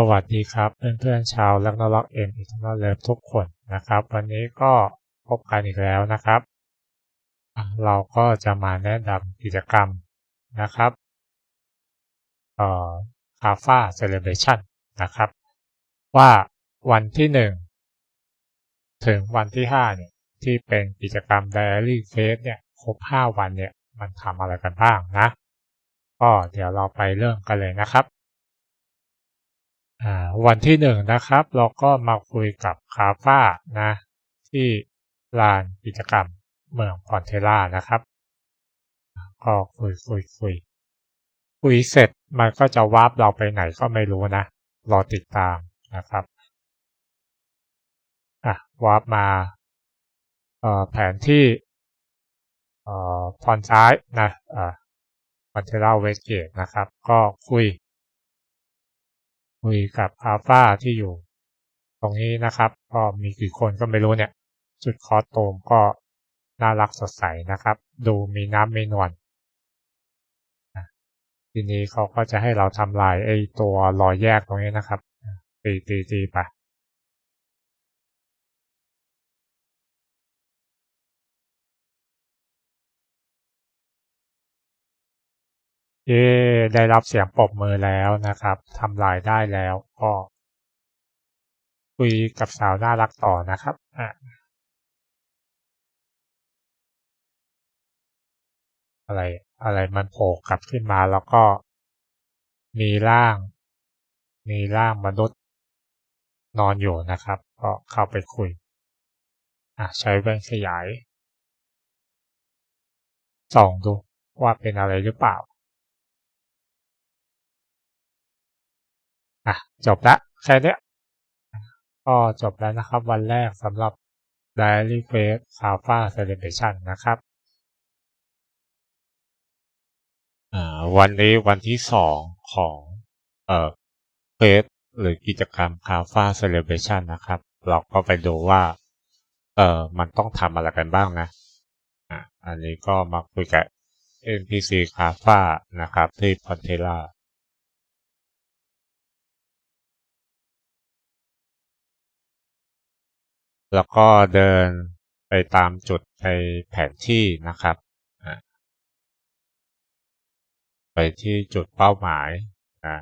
สวัสดีครับเพื่อนๆชาวลักนล็อกเอ็มอีกทั้งเลิฟทุกคนนะครับ วันนี้ก็พบกันอีกแล้วนะครับ เราก็จะมาแนะนำกิจกรรมนะครับเอ่อคาฟ้าเซเลบรชันนะครับ ว่าวันที่หนึ่งถึงวันที่ห้าเนี่ยที่เป็นกิจกรรม Diary Face เนี่ยครบห้าวันเนี่ยมันทำอะไรกันบ้างนะ ก็เดี๋ยวเราไปเริ่มกันเลยนะครับ วันที่หนึ่งนะครับ เราก็มาคุยกับคาฟ้านะ ที่ลานกิจกรรมเมืองพอนเทล่านะครับ ก็คุยคุยคุยคุยเสร็จมันก็จะวาร์ปเราไปไหนก็ไม่รู้นะ รอติดตามนะครับอะวาร์ปมาเอ่อแผนที่เอ่อพอนซ้ายนะอ่าพอนเทล่าเวสเกตนะครับ ก็คุย คุยกับอัลฟาที่อยู่ ตรงนี้นะครับ ก็มีกี่คนก็ไม่รู้เนี่ย จุดคอสโตมก็น่ารักสดใสนะครับ ดูมีน้ำมีนวลทีนี้เขาก็จะให้เราทำลายไอ้ตัวรอยแยกตรงนี้นะครับ ตีตีตีไป เย่ได้รับเสียงปรบมือแล้วนะครับทำลายได้แล้วก็คุยกับสาวน่ารักต่อนะครับอะอะไรอะไรมันโผล่กลับขึ้นมาแล้วก็ มีร่าง มีร่างมนุษย์นอนอยู่นะครับ ก็เข้าไปคุยอะใช้แว่นขยายส่องดูว่าเป็นอะไรหรือเปล่า อะจบละแค่นี้ก็จบแล้วนะครับ วันแรกสำหรับ Diary Quest Alpha Celebration นะครับวันนี้วันที่สองของเอ่อเควสหรือกิจกรรม Alpha Celebration นะครับ เราก็ไปดูว่าเอ่อมันต้องทำอะไรกันบ้างนะอ่าอันนี้ก็มาคุยกับ NPC Alpha นะครับที่พอนเทล่า แล้วก็เดินไปตามจุดในแผนที่นะครับ ไปที่จุดเป้าหมายนะ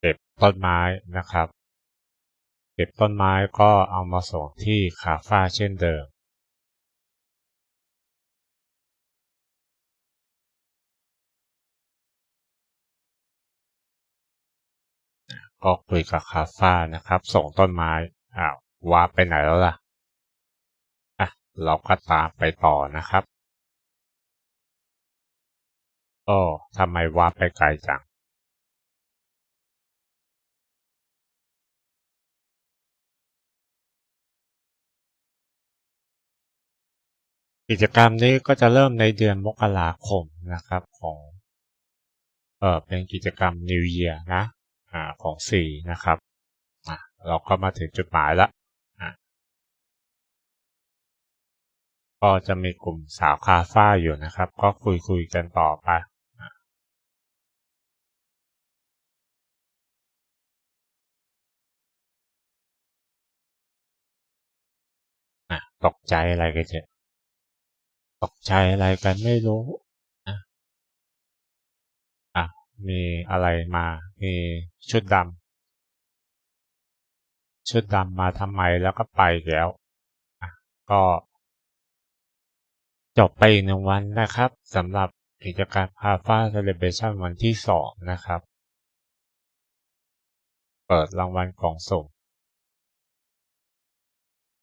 เก็บต้นไม้นะครับ เก็บต้นไม้ก็เอามาส่งที่คาฟ้าเช่นเดิม ก็คุยกับคาฟ้านะครับ ส่งต้นไม้ อ้าววาไปไหนแล้วล่ะ อะ เราก็ตามไปต่อนะครับโอ้ทำไมวาไปไกลจัง กิจกรรมนี้ก็จะเริ่มในเดือนมกราคมนะครับของเออเป็นกิจกรรม New Year นะอ่าของสี่นะครับ เราก็มาถึงจุดหมายแล้วก็จะมีกลุ่มสาวคาฟ้าอยู่นะครับ ก็คุยคุยกันต่อไปตกใจอะไรกันเจ๊ตกใจอะไรกันไม่รู้อะอะมีอะไรมา มีชุดดำ ชุดดำมาทำไมแล้วก็ไปแล้ว ก็จบไปอีกหนึ่งวันนะครับสำหรับกิจกรรม Alpha Celebration วันที่สองนะครับ เปิดรางวัลกล่องสุ่ม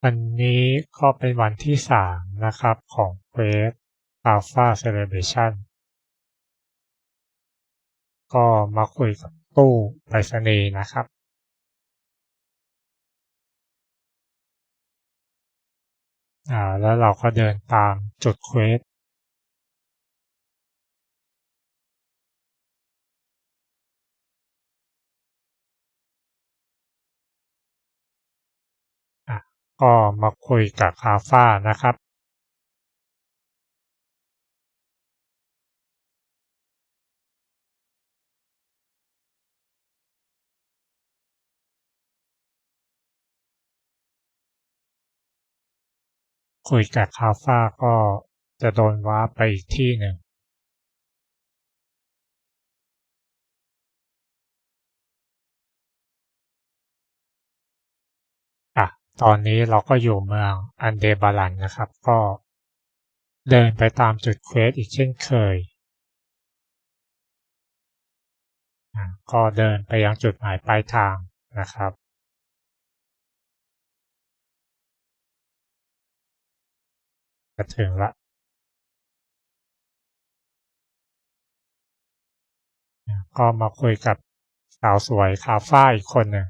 วันนี้ก็เป็นวันที่สามนะครับของเควส Alpha Celebration ก็มาคุยกับตู้ไปรษณีย์นะครับ อ่าแล้วเราก็เดินตามจุดเควสอะก็มาคุยกับคาฟานะครับ คุยกับคาฟ้าก็จะโดนว้าไปอีกที่หนึ่ง อะ ตอนนี้เราก็อยู่เมืองอันเดบาลันนะครับ ก็เดินไปตามจุดเควสอีกเช่นเคย ก็เดินไปยังจุดหมายปลายทางนะครับ จะถึงละก็มาคุยกับสาวสวยคาฟ้าอีกคนหนึ่ง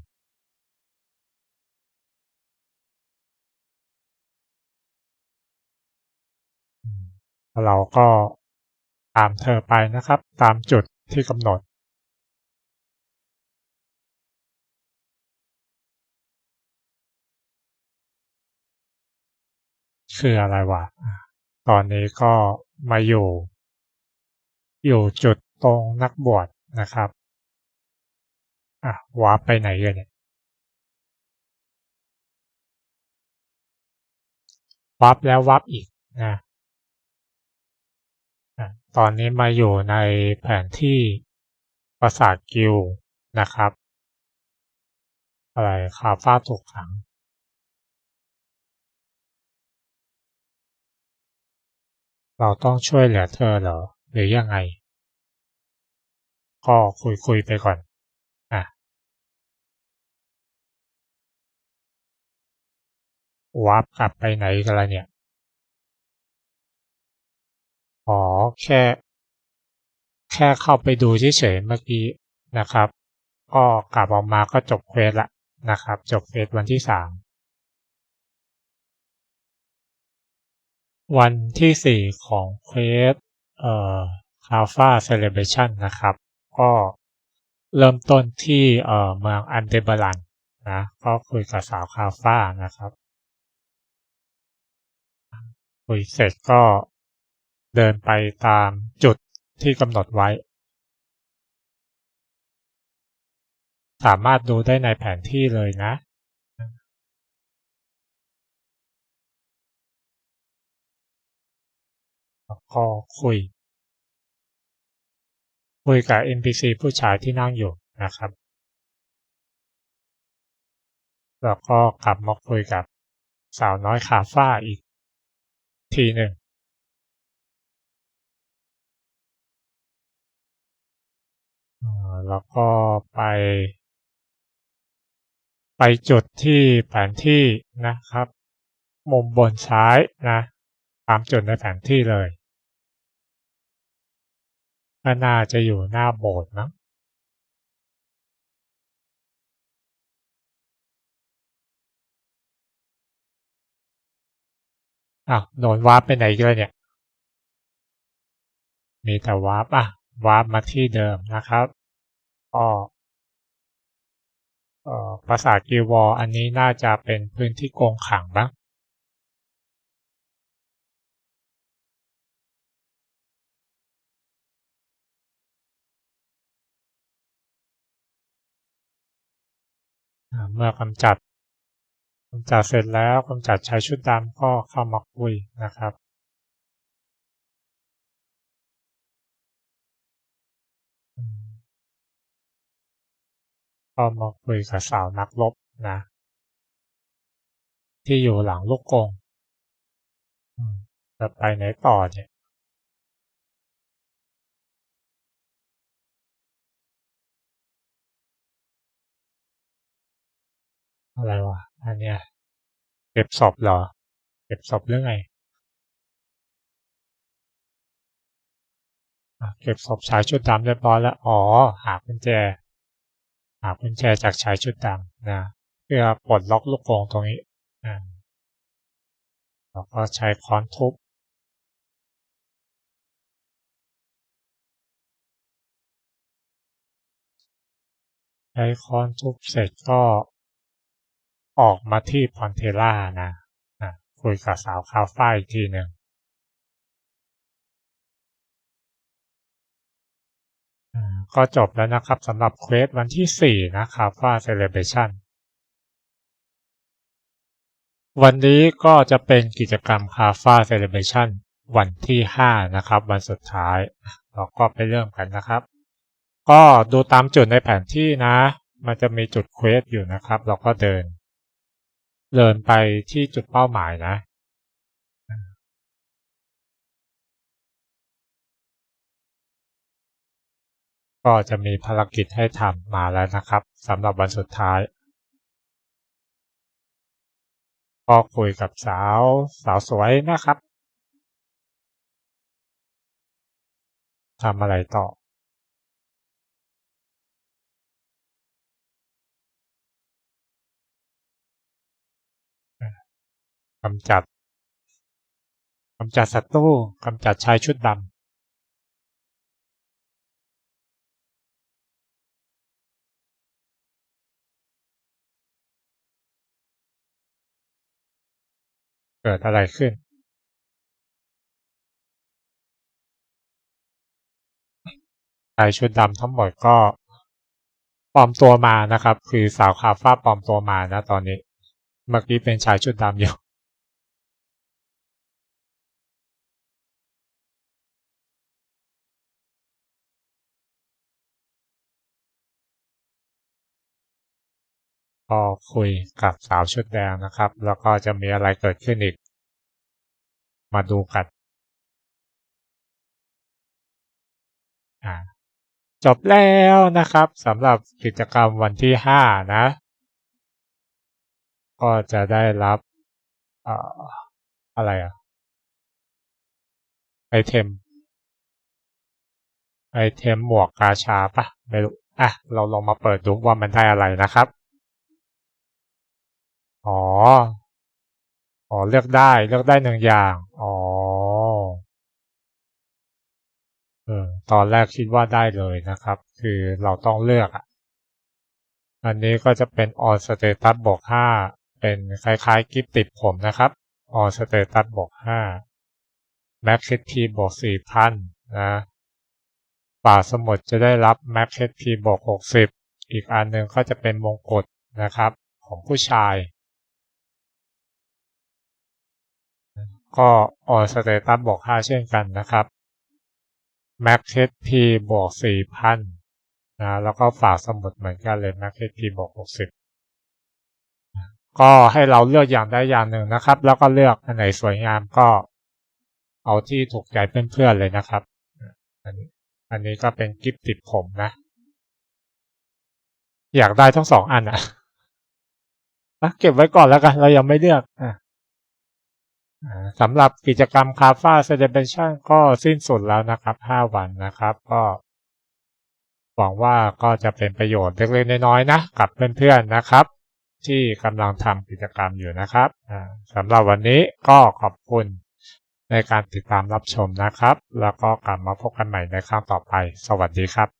เราก็ตามเธอไปนะครับ ตามจุดที่กำหนด คืออะไรวะ ตอนนี้ก็มาอยู่ อยู่จุดตรงนักบวชนะครับอะวาร์ปไปไหนกันเนี่ยวาร์ปแล้ววาร์ปอีกนะตอนนี้มาอยู่ในแผนที่ปราสาทกิลนะครับ อะไรคาฟ้าถูกขัง เราต้องช่วยเหลือเธอเหรอ หรือยังไง ก็คุยคุยไปก่อนอะวาร์ปกลับไปไหนกันละเนี่ยอ๋อแค่ แค่เข้าไปดูเฉยๆเมื่อกี้นะครับ ก็กลับออกมาก็จบเควสละนะครับ จบเควสวันที่สาม วันที่สี่ของเควสเอ่อคาฟาเซเลบรชันนะครับ ก็เริ่มต้นที่เอ่อเมืองอันเดบาลันนะก็คุยกับสาวคาฟานะครับ คุยเสร็จก็เดินไปตามจุดที่กำหนดไว้ สามารถดูได้ในแผนที่เลยนะ แล้วก็คุย คุยกับ NPC ผู้ชายที่นั่งอยู่นะครับ แล้วก็กลับมาคุยกับสาวน้อยคาฟ้าอีก ทีหนึ่ง แล้วก็ไป ไปจุดที่แผนที่นะครับ มุมบนซ้ายนะ ตามจุดในแผนที่เลย ก็น่าจะอยู่หน้าโบสถ์นะอะโดนวาร์ปไปไหนกันเนี่ย มีแต่วาร์ปอะวาร์ปมาที่เดิมนะครับก็เอ่อปราสาทกิวออันนี้น่าจะเป็นพื้นที่กงขังบ้าง เมื่อกำจัดกำจัดเสร็จแล้วกำจัดชายชุดดำก็เข้ามาคุยนะครับก็มาคุยกับสาวนักรบนะ ที่อยู่หลังลูกกงจะไปไหนต่อเนี่ย อะไรวะอันเนี้ยเก็บศพเหรอ เก็บศพเรื่องไงเก็บศพชายชุดดำเรียบร้อยแล้ว อ๋อ หากุญแจ หากุญแจจากชายชุดดำนะเพื่อปลดล็อกลูกกรงตรงนี้นะแล้วก็ใช้ค้อนทุบใช้ค้อนทุบเสร็จก็ ออกมาที่พอนเทล่านะคุยกับสาวคาฟ้าอีกทีหนึ่งก็จบแล้วนะครับสำหรับเควสวันที่ 4 นะคาฟ้าเซเลบชันวันนี้ก็จะเป็นกิจกรรมคาฟ้าเซเลบชันวันที่ 5 นะครับ วันสุดท้าย เราก็ไปเริ่มกันนะครับ ก็ดูตามจุดในแผนที่นะ มันจะมีจุดเควสอยู่นะครับ เราก็เดิน เดินไปที่จุดเป้าหมายนะ ก็จะมีภารกิจให้ทำมาแล้วนะครับสำหรับวันสุดท้าย ก็คุยกับสาวสาวสวยนะครับทำอะไรต่อ กำจัดกำจัดศัตรูกำจัดชายชุดดำเกิดอะไรขึ้น ชายชุดดำทั้งหมดก็ปลอมตัวมานะครับ คือสาวคาฟ้าปลอมตัวมานะตอนนี้ เมื่อกี้เป็นชายชุดดำอยู่ ก็คุยกับสาวชุดแดงนะครับ แล้วก็จะมีอะไรเกิดขึ้นอีก มาดูกันจบแล้วนะครับสำหรับกิจกรรมวันที่ 5 นะ ก็จะได้รับออะไรอะไอเทม ไอเทมหมวกกาชาปะไม่รู้อะ เราลองมาเปิดดูว่ามันได้อะไรนะครับ อ๋อ อ๋อ เลือกได้ เลือกได้หนึ่งอย่าง อ๋อ เออ ตอนแรกคิดว่าได้เลยนะครับ คือเราต้องเลือกอะ อันนี้ก็จะเป็น on status บวก5เป็นคล้ายๆกิฟติดผมนะครับ on status บวก5 max HP บวก4,000นะป่าสมุทรจะได้รับ max HP บวก60อีกอันหนึ่งก็จะเป็นมงกุฎนะครับของผู้ชาย ก็ on status บวก5เช่นกันนะครับ max HP บวก4,000นะแล้วก็ฝากสมุดเหมือนกันเลย max HP บวก60 ก็ให้เราเลือกอย่างใดอย่างหนึ่งนะครับ แล้วก็เลือกอันไหนสวยงามก็เอาที่ถูกใจเพื่อนๆเลยนะครับ อันนี้อันนี้ก็เป็นกิฟติดผมนะ อยากได้ทั้งสองอันอะเก็บไว้ก่อนแล้วกัน เรายังไม่เลือกอะ สำหรับกิจกรรมคาฟ้าเซเลบรชันก็สิ้นสุดแล้วนะครับ 5 วันนะครับ ก็หวังว่าก็จะเป็นประโยชน์เล็กๆน้อยๆนะ กับเพื่อนๆนะครับ ที่กำลังทำกิจกรรมอยู่นะครับสำหรับวันนี้ก็ขอบคุณในการติดตามรับชมนะครับ แล้วก็กลับมาพบกันใหม่ในครั้งต่อไป สวัสดีครับ